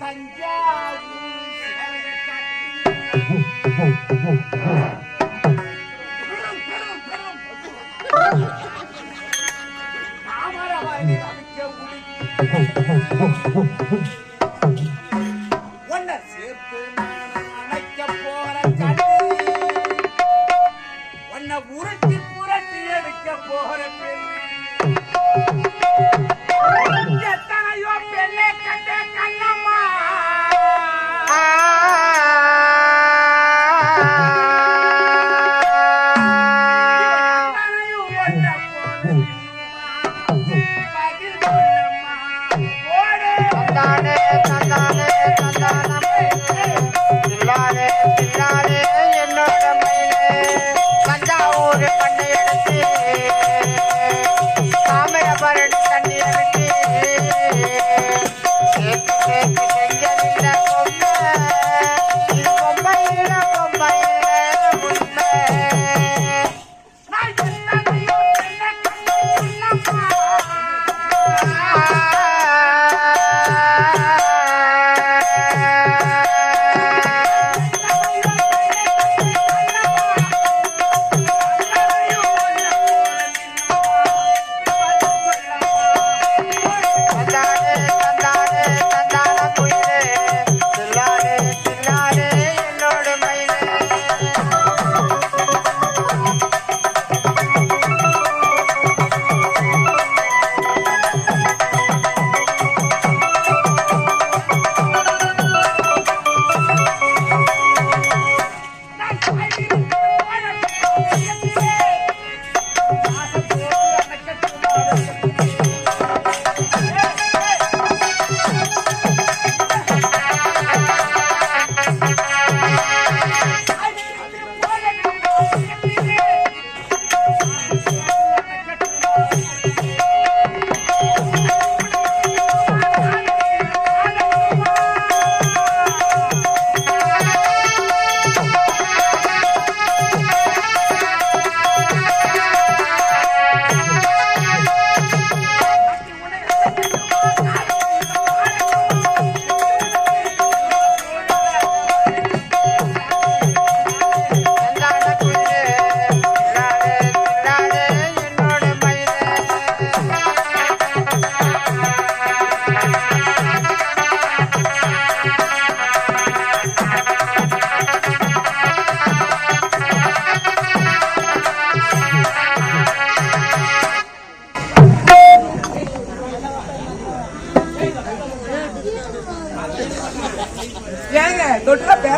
தஞ்சாவூர் தந்தானே தந்தானே தந்தானமே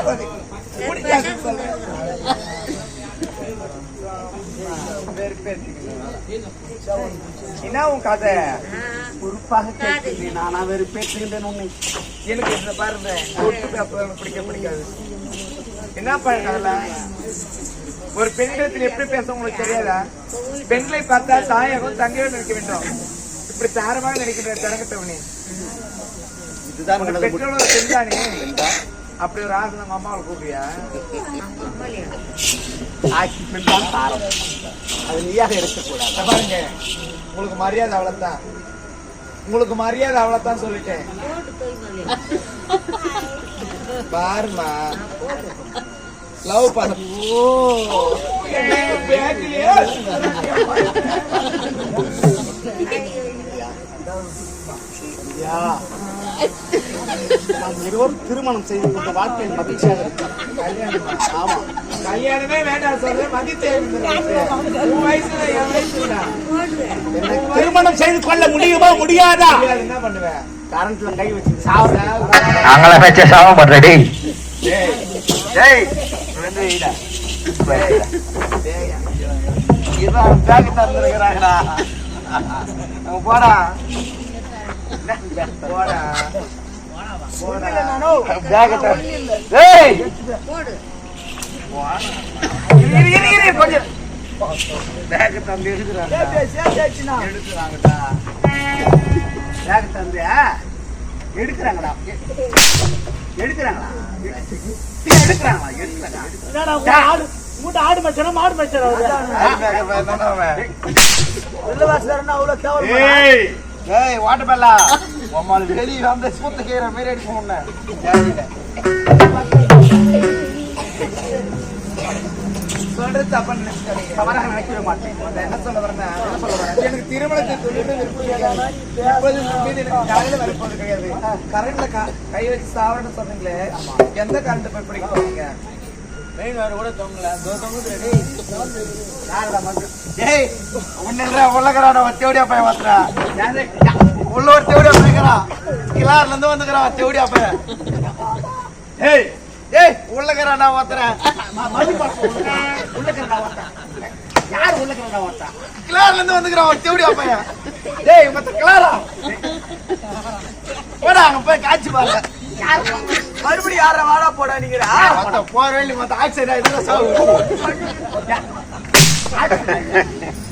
பேசாது பிடிக்காது சொல்றேன் என்ன உன் கதை. பொறுப்பாக கேட்கிறேன் நானா வெறுப்பேற்றுகின்றேன் உன்னை. எனக்கு இந்த பாருங்க. பிடிக்க பிடிக்காது. என்ன பண்ணல ஒரு பெண்களிடத்தில் எப்படி பேச உங்களுக்கு தெரியாதா? பெண்களை பார்த்தா தாயகம் தங்கையோடு நினைக்க வேண்டும். இப்படி தாரமாக நினைக்கின்ற தரங்கட்டவனே இதுதான் ஒரு பெண்தானே அப்படி ஒரு ஆசை நம்ம அம்மாவை தாரம் அது நீயாக இருக்கக்கூடாது. பாருங்க. உங்களுக்கு மரியாதை அவ்வளவுதான். உங்களுக்கு மரியாதை அவ்வளவுதான் சொல்லிட்டேன். பாருமா லவ் பண்ண. ஓ. பேக்கிலே யா. நாம் இருவரும் திருமணம் செய்து கொண்ட வாழ்க்கையில் மகிழ்ச்சியாக. ஆமா. கல்யாணமே வேண்டாம் சொல்ற திருமணம் செய்து கொள்ள முடியுமா முடியாதா? என்ன பண்ணுவேன்? கரண்ட்ல கை வச்சு சாவர நாங்கள வச்ச சாவ பண்றடி டேய் டேய். ரெண்டு வைடா. இதான் பேக் தந்துருக்கிறாங்கடா போடா போடா பேக் டேய் இரு இரு இரு கொஞ்சம் பேக் தந்து எடுக்கிறாங்க எடுக்கிறாங்கடா. எடுக்கிறாங்களா? எடுக்கிறாங்களா? எடுக்கிறாங்களா மூட்டை ஆடு மச்சனா மாடு மச்சனா ஏய் ஏய் வாட்டர் பெல்லா உம்மால வெளியே அந்த சூத்த கீரை மாரி அடிப்போம் உன்னை சொல்றது தப்பா நினைச்சுக்காதீங்க. தவறாக நினைக்கவே மாட்டேன் என்ன சொல்ல வரேன் என்ன சொல்ல வரேன்? எனக்கு திருமணத்தை சொல்லிட்டு விருப்பம் எனக்கு காலையில விருப்பம் கிடையாது. கரண்ட்ல கா- கை வச்சு சாவரன்னு சொன்னீங்களே எந்த கரண்ட் போய் பிடிக்க போறீங்க மெயின் வேறு கூட தொங்கல தோ தொங்குது டேய் யாரடா மக்கு டேய் உன்ன உள்ளக்கறான ஒத்தேடியா போய் வத்ரா உள்ள ஒரு தேவடியா போய்க்கறா கிளார்ல இருந்து வந்துக்கறா தேவடியா போய் ஏய் ஏய் உள்ளக்கறான ஒத்தறேன் யார் உள்ளக்கிறதா ஓட்டா கிளார்ல இருந்து வந்துக்கறான் ஒரு தேவடியா போய் டேய் மத்த கிளாரா? போடா அங்க போய் காட்சி பாருங்க மறுபடியும் யார வாடா போடா நீங்க போற வேண்டி மத்த ஆக்சிடென்ட் ஆயிடுச்சு சாவு.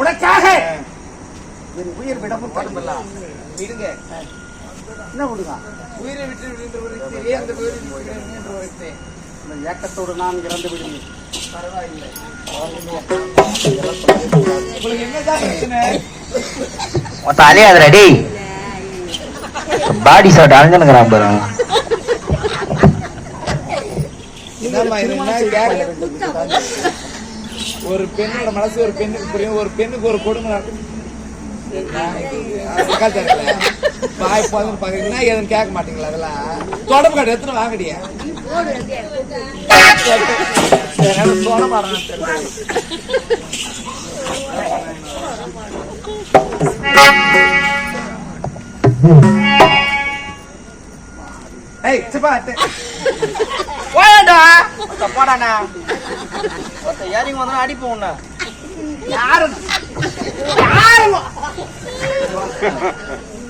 உனக்காக! என் உயிர் விடமும் உடம்பெல்லாம் விடுங்க. என்ன விடுங்க? உயிரை விட்டு இச்சை, அந்த உயிரை விட்டு விடுன்ற ஒரு இச்சை. இந்த ஏக்கத்தோடு நான் இறந்து விடுவேன். பரவாயில்லை. உங்களுக்கு என்னதான் பிரச்சனை? பாடி ஷாட் அழிஞ்சுனுக்குறான் பாரு. என்னம்மா என்ன? ஒரு பெண்ணோட மனசு ஒரு பெண்ணுக்கு புரியும் ஒரு பெண்ணுக்கு ஒரு கொடுமை நடக்கும். வாய் போதும் பாக்குறீங்கன்னா எதுவும் கேட்க மாட்டீங்களா அதெல்லாம்? தொடர்பு கார்டு எத்தனை வாங்கடியா சோழ மாறணும் ஏய் சிப்பா போடா ஒத்த போடாண்ணா. ஒத்த ஏறிங்க வந்தா அடிப்போம் உன்னை. யாரு? யாரு?